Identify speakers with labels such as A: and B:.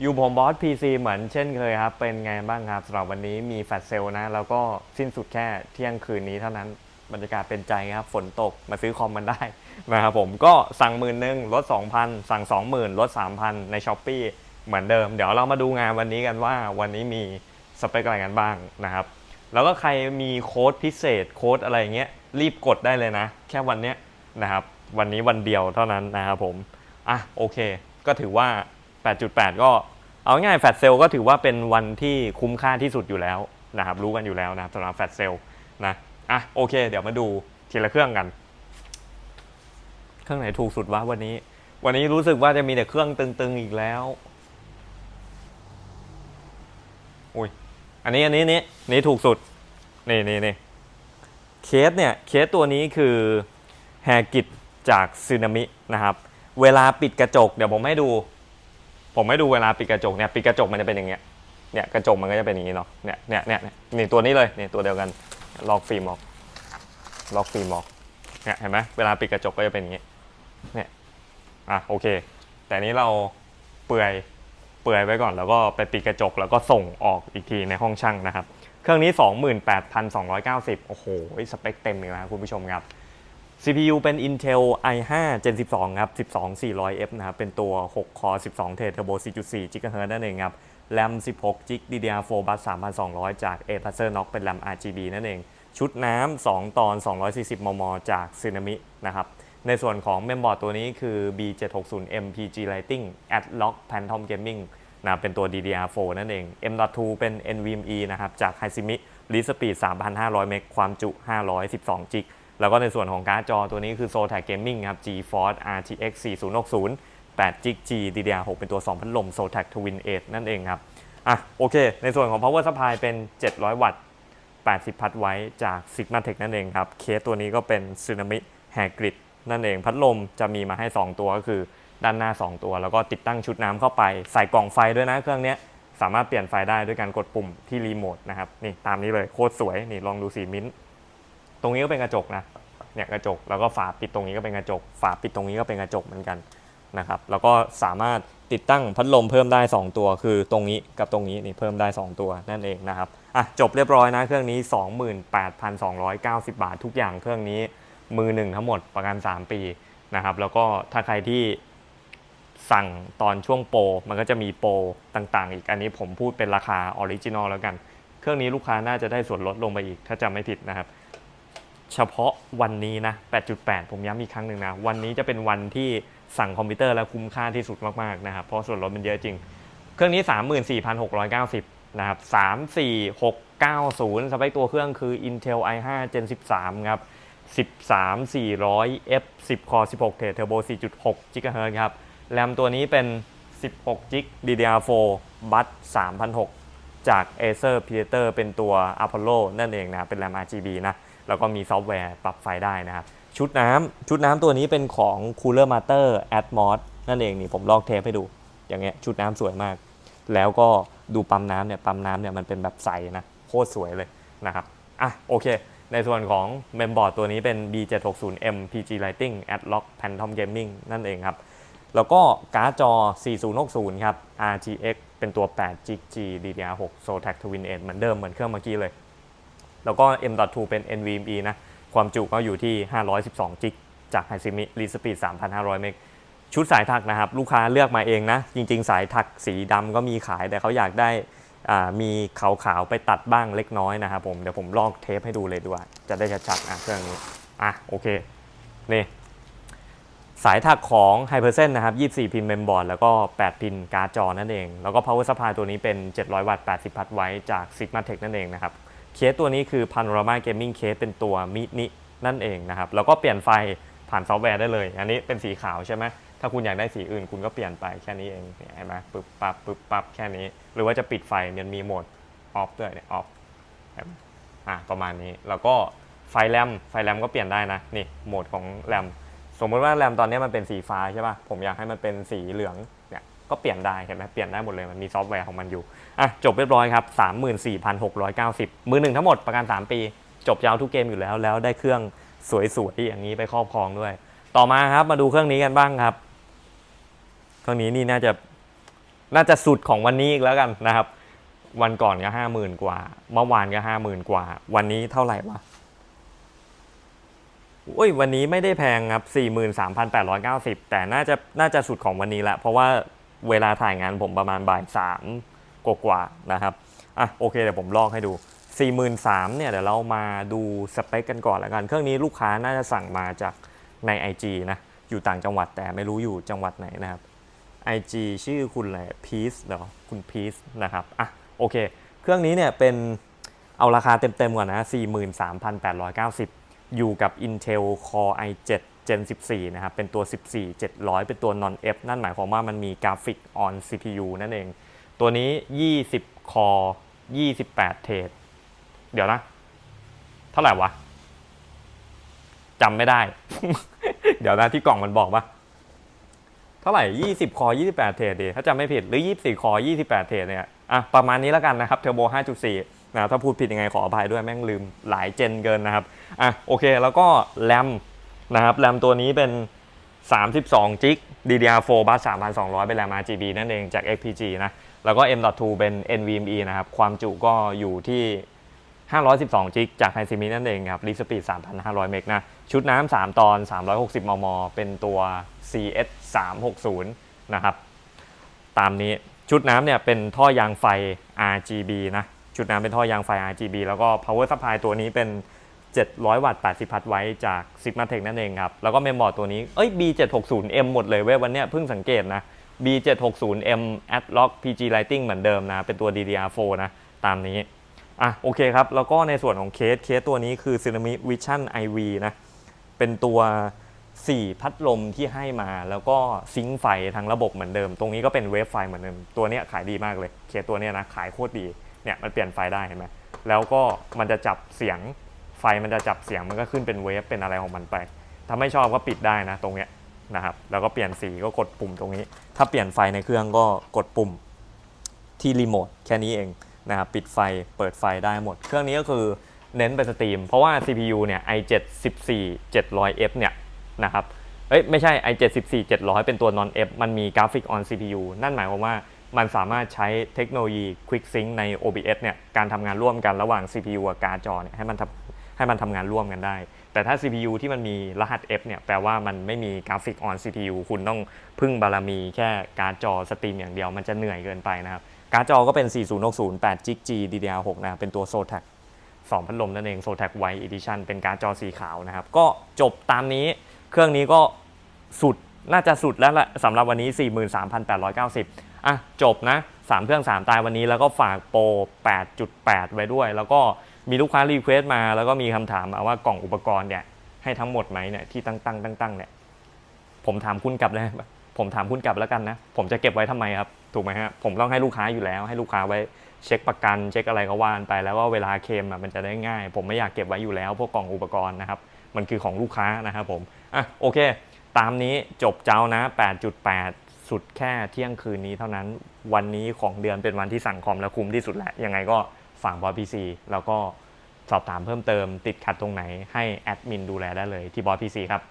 A: อยู่ผมบอส PC เหมือนเช่นเคยครับ เป็นไงบ้างครับสำหรับวันนี้มีแฟลชเซลนะ แล้วก็สิ้นสุดแค่เที่ยงคืนนี้เท่านั้นบรรยากาศเป็นใจครับ ฝนตกมาซื้อคอมมันได้นะครับผมก็สั่งหมื่นหนึ่งลด 2,000 สั่ง 20,000ลด 3,000 ใน s h อ p e e เหมือนเดิม เดี๋ยวเรามาดูงานวันนี้กันว่าวันนี้มีสเปคอะไรกันบ้างนะครับ แล้วก็ใครมีโค้ดพิเศษโค้ดอะไรเงี้ยรีบกดได้เลยนะ แค่วันเนี้ยนะครับ วันนี้วันเดียวเท่านั้นนะครับผมอะโอเค ก็ถือว่า 8.8 ก็เอาง่ายแฟตเซลก็ถือว่าเป็นวันที่คุ้มค่าที่สุดอยู่แล้วนะครับรู้กันอยู่แล้วนะครับสำหรับแฟตเซลนะอะโอเค เดี๋ยวมาดูทีละเครื่องกัน เครื่องไหนถูกสุดวะวันนี้ วันนี้รู้สึกว่าจะมีแต่เครื่องตึงๆอีกแล้วอุ้ยอันนี้อันนี้นี่นี่ถูกสุดนี่นี่นี่เคสเนี่ยเคสตัวนี้คือแฮกิตจากซึนามินะครับ เวลาปิดกระจก เดี๋ยวผมให้ดู ผมให้ดูเวลาปิดกระจกเนี่ยปิดกระจกมันจะเป็นอย่างเงี้ยเนี่ยกระจกมันก็จะเป็นอย่างนี้เนาะเนี่ยเนี่ยเนี่ยเนี่ยนี่ตัวนี้เลยนี่ตัวเดียวกันล็อกฟิล์มออกล็อกฟิล์มออกเนี่ยเห็นไหมเวลาปิดกระจกก็จะเป็นอย่างนี้เนี่ยอะโอเค แต่นี้เราเปื่อยเปื่อยไว้ก่อน แล้วก็ไปปิดกระจกแล้วก็ส่งออกอีกทีในห้องช่างนะครับ เครื่องนี้ 28,290 โอ้โหสเปคเต็มเลยนะคุณผู้ชมครับ CPU เป็น Intel i5 Gen 12 ครับ 12400F นะครับ เป็นตัว 6 คอร์ 12 เทรดเทอร์โบ 4.4 GHz นั่นเองครับ RAM 16 GB DDR4 บัส3,200 จาก a p a c e r Knox เป็นแรม RGB นั่นเอง ชุดน้ำ 2 ตอน 240 มม จากซ u n a m i นะครับ ในส่วนของเมมบอร์ดตัวนี้คือ B760 MPG Lighting Adlock Phantom Gaming นะเป็นตัว DDR4 นั่นเอง M.2 เป็น NVMe นะครับ จาก Hizimi Read Speed 3,500 เมกความจุ 512 GB แล้วก็ในส่วนของการ์ดจอตัวนี้คือ Zotac Gaming ครับ GeForce RTX 4060 8 g G DDR6 เป็นตัว 2 พัดลม Zotac Twin 8 นั่นเองครับ อะโอเค ในส่วนของ power supply เป็น 700 วัตต์ 80 พัดไว้จาก Sigmatech นั่นเองครับ เคสตัวนี้ก็เป็น Tsunami h a g r i d นั่นเอง พัดลมจะมีมาให้ 2 ตัวก็คือด้านหน้า 2 ตัว แล้วก็ติดตั้งชุดน้ำเข้าไป ใส่กล่องไฟด้วยนะเครื่องนี้สามารถเปลี่ยนไฟได้ด้วยการกดปุ่มที่รีโมทนะครับนี่ตามนี้เลยโคตรสวยนี่ลองดูสีมิ้นท์ รงนี้ก็เป็นกระจกนะเนี่ยกระจกแล้วก็ฝาปิดตรงนี้ก็เป็นกระจก ฝาปิดตรงนี้ก็เป็นกระจกเหมือนกันนะครับแล้วก็สามารถติดตั้งพัดลมเพิ่มได้ 2 ตัว คือตรงนี้กับตรงนี้นี่เพิ่มได้ 2 ตัวนั่นเองนะครับอะจบเรียบร้อยนะเครื่องนี้ 28,290 บาททุกอย่างเครื่องนี้มือหนึ่งทั้งหมดประกัน 3 ปีนะครับแล้วก็ถ้าใครที่สั่งตอนช่วงโปรมันก็จะมีโปรต่างๆ อีกอันนี้ผมพูดเป็นราคาออริจินอลแล้วกัน เครื่องนี้ลูกค้าน่าจะได้ส่วนลดลงไปอีก ถ้าจำไม่ผิดนะครับ เฉพาะวันนี้นะ 8.8 ผมย้ำอีกครั้งหนึ่งนะ วันนี้จะเป็นวันที่สั่งคอมพิวเตอร์แล้วคุ้มค่าที่สุดมาก ๆ นะครับ เพราะส่วนลดมันเยอะจริง เครื่องนี้ 34,690 นะครับ 34690 สเปคตัวเครื่องคือ Intel i5 Gen 13 ครับ 13400 F 10 core 16 t Turbo 4.6 GHz ครับ แรมตัวนี้เป็น 16 g DDR4 Bus 3006จาก Acer Predator เป็นตัว Apollo นั่นเองนะเป็นแรม RGB นะ แล้วก็มีซอฟต์แวร์ปรับไฟได้นะครับ ชุดน้ำชุดน้ำตัวนี้เป็นของ Cooler Master Atmos นั่นเองนี่ผมลอกเทปให้ดู อย่างเงี้ยชุดน้ำสวยมาก แล้วก็ดูปั๊มน้ำเนี่ยปั๊มน้ำเนี่ยมันเป็นแบบใสนะโคตรสวยเลยนะครับอะโอเค ในส่วนของเมมบอร์ดตัวนี้เป็น B760M PG Lighting Adlock Phantom Gaming นั่นเองครับ แล้วก็การ์ดจอ 4060 ครับ RTX เป็นตัว8 GB DDR6 Zotac Twin 8เหมือนเดิมเหมือนเครื่องเมื่อกี้เลย แล้วก็ M.2 เป็น NVMe นะ ความจุก็อยู่ที่ 512 จิกจาก Hysimi Read Speed 3,500 เมก ชุดสายถักนะครับ ลูกค้าเลือกมาเองนะ จริง ๆ สายถักสีดำก็มีขาย แต่เขาอยากได้อ่ามีขาวๆ ไปตัดบ้างเล็กน้อยนะครับผม เดี๋ยวผมลอกเทปให้ดูเลยดีกว่า จะได้ชัดๆ อะเครื่องนี้ อะโอเค นี่สายถักของ Hypersen นะครับ 24 พินเมมบอร์ดแล้วก็ 8 พินการ์ดจอนั่นเอง แล้วก็ Power Supply ตัวนี้เป็น 700 วัตต์ 80 พัดไว้จาก Sigmatech นั่นเองนะครับ เคสตัวนี้คือ Panorama Gaming Case เป็นตัวมินินั่นเองนะครับ แล้วก็เปลี่ยนไฟผ่านซอฟต์แวร์ได้เลย อันนี้เป็นสีขาวใช่ไหมถ้าคุณอยากได้สีอื่นคุณก็เปลี่ยนไปแค่นี้เองเห็นไหมปึ๊บปั๊บปึ๊บปั๊บแค่นี้ หรือว่าจะปิดไฟมันมีโหมดออฟด้วยเนี่ยออฟอะประมาณนี้ แล้วก็ไฟแรมไฟแรมก็เปลี่ยนได้นะนี่โหมดของแรมสมมติว่าแรมตอนนี้มันเป็นสีฟ้าใช่ป่ะผมอยากให้มันเป็นสีเหลือง ก็เปลี่ยนได้เห็นไหมเปลี่ยนได้หมดเลยมันมีซอฟต์แวร์ของมันอยู่อะจบเรียบร้อยครับ 34,690 มือหนึ่งทั้งหมดประกัน 3 ปี จบยาวทุกเกมอยู่แล้ว แล้วได้เครื่องสวยๆอย่างนี้ไปครอบครองด้วย ต่อมาครับมาดูเครื่องนี้กันบ้างครับ เครื่องนี้นี่น่าจะน่าจะสุดของวันนี้อีกแล้วกันนะครับ วันก่อนก็ห้าหมื่นกว่า เมื่อวานก็ห้าหมื่นกว่า วันนี้เท่าไหร่วะอุ้ยวันนี้ไม่ได้แพงครับ 43,890 แต่น่าจะน่าจะสุดของวันนี้แหละเพราะว่า เวลาถ่ายงานผมประมาณบ่ายสามกว่าๆนะครับอะโอเคเดี๋ยวผมลอกให้ดู 43,000เนี่ยเดี๋ยวเรามาดูสเปคกันก่อนล้วกัน เครื่องนี้ลูกค้าน่าจะสั่งมาจากใน IG นะอยู่ต่างจังหวัดแต่ไม่รู้อยู่จังหวัดไหนนะครับ IG ชื่อคุณอะไรพีซเหรอคุณพีซนะครับอะโอเค เครื่องนี้เนี่ยเป็นเอาราคาเต็มๆก่อนนะ 43,890 อยู่กับ Intel Core i7 Gen 14 นะครับ เป็นตัว 14 700 เป็นตัว non F นั่นหมายความว่ามันมีกราฟิก on CPU นั่นเอง ตัวนี้ 20 Core 28 เทรดเดี๋ยวนะ เท่าไหร่วะจำไม่ได้ เดี๋ยวนะที่กล่องมันบอกปะเท่าไหร่ 20 คอ28 เทรดดีถ้าจำไม่ผิด หรือ 24 คอ28 เทรดเนี่ย อะ ประมาณนี้แล้วกันนะครับ เทอร์โบ 5.4 นะ ถ้าพูดผิดยังไงขออภัยด้วยแม่งลืมหลายเจนเกินนะครับ อะ โอเค แล้วก็แรม นะครับแรมตัวนี้เป็น 32จิก DDR4 บัส3,200 เป็นแรม RGB นั่นเองจาก XPG นะ แล้วก็ M.2 เป็น NVMe นะครับ ความจุก็อยู่ที่ 512จิกจากไฮซีมินั่นเองครับรีสปีด3,500 เมกนะ ชุดน้ำ 3 ตอน 360 มม เป็นตัว CS 360นะครับ ตามนี้ชุดน้ำเนี่ยเป็นท่อยางไฟ RGB นะ ชุดน้ำเป็นท่อยางไฟ RGB แล้วก็ power supply ตัวนี้เป็น 700 วัตต์ 80 พัทไว้จาก Sigmatech นั่นเองครับ แล้วก็เมมบอร์ดตัวนี้ เอ้ย B760M หมดเลยเว้ยวันเนี้ยเพิ่งสังเกตนะ B760M Adlock PG Lighting เหมือนเดิมนะ เป็นตัว DDR4 นะ ตามนี้ อะ โอเคครับ แล้วก็ในส่วนของเคส เคสตัวนี้คือ Tsunami Vision IV นะ เป็นตัว 4 พัดลมที่ให้มา แล้วก็ซิงค์ไฟทั้งระบบเหมือนเดิม ตรงนี้ก็เป็นเวฟไฟเหมือนเดิม ตัวเนี้ยขายดีมากเลย เคสตัวเนี้ยนะ ขายโคตรดี เนี่ย มันเปลี่ยนไฟได้เห็นไหมแล้วก็มันจะจับเสียง ฟมันจะจับเสียงมันก็ขึ้นเป็นเวฟเป็นอะไรของมันไป ถ้าไม่ชอบก็ปิดได้นะตรงเนี้ยนะครับ แล้วก็เปลี่ยนสีก็กดปุ่มตรงนี้ ถ้าเปลี่ยนไฟในเครื่องก็กดปุ่มที่รีโมทแค่นี้เองนะครับปิดไฟเปิดไฟได้หมด เครื่องนี้ก็คือเน้นไปสตรีม เพราะว่า CPU เนี่ย i7 14 700F เนี่ยนะครับเอ้ยไม่ใช่ i7 14 700 เป็นตัว non F มันมีกราฟิก on CPU นั่นหมายความว่ามันสามารถใช้เทคโนโลยี Quick Sync ใน OBS เนี่ยการทำงานร่วมกันระหว่าง CPU กับการ์ดจอเนี่ยให้มันทำ ให้มันทำงานร่วมกันได้ แต่ถ้า CPU ที่มันมีรหัส F เนี่ยแปลว่ามันไม่มีกราฟิก on CPU คุณต้องพึ่งบารมีแค่การ์ดจอสตรีมอย่างเดียวมันจะเหนื่อยเกินไปนะครับการ์ดจอก็เป็น 4060 8 g G DDR6 นะครับเป็นตัว Zotac 2 พัดลมนั่นเอง Zotac White Edition เป็นการ์ดจอสีขาวนะครับ ก็จบตามนี้เครื่องนี้ก็สุดน่าจะสุดแล้วแหละสำหรับวันนี้ 43,890 อะ จบนะ 3 เครื่อง 3 ตายวันนี้แล้วก็ฝากโปร 8.8 ไว้ด้วย แล้วก็ มีลูกค้ารีเควสต์มาแล้วก็มีคำถามมาว่ากล่องอุปกรณ์เนี่ยให้ทั้งหมดไหมเนี่ยที่ตั้งตั้งตั้งตั้งเนี่ยผมถามคุณกลับเลยผมถามคุณกลับแล้วกันนะผมจะเก็บไว้ทำไมครับถูกไหมฮะผมต้องให้ลูกค้าอยู่แล้ว ให้ลูกค้าไว้เช็คประกัน เช็คอะไรก็ว่านไปแล้วก็เวลาเคมมันจะได้ง่าย ผมไม่อยากเก็บไว้อยู่แล้ว พวกกล่องอุปกรณ์นะครับมันคือของลูกค้านะครับผมอะโอเค ตามนี้จบเจ้านะ 8.8 สุดแค่เที่ยงคืนนี้เท่านั้นวันนี้ของเดือนเป็นวันที่สั่งคอมแล้วคุ้มที่สุดแหละยังไงก็ ฝั่งบอสพีซีแล้วก็สอบถามเพิ่มเติมติดขัดตรงไหนให้แอดมินดูแลได้เลยที่บอสพีซีครับ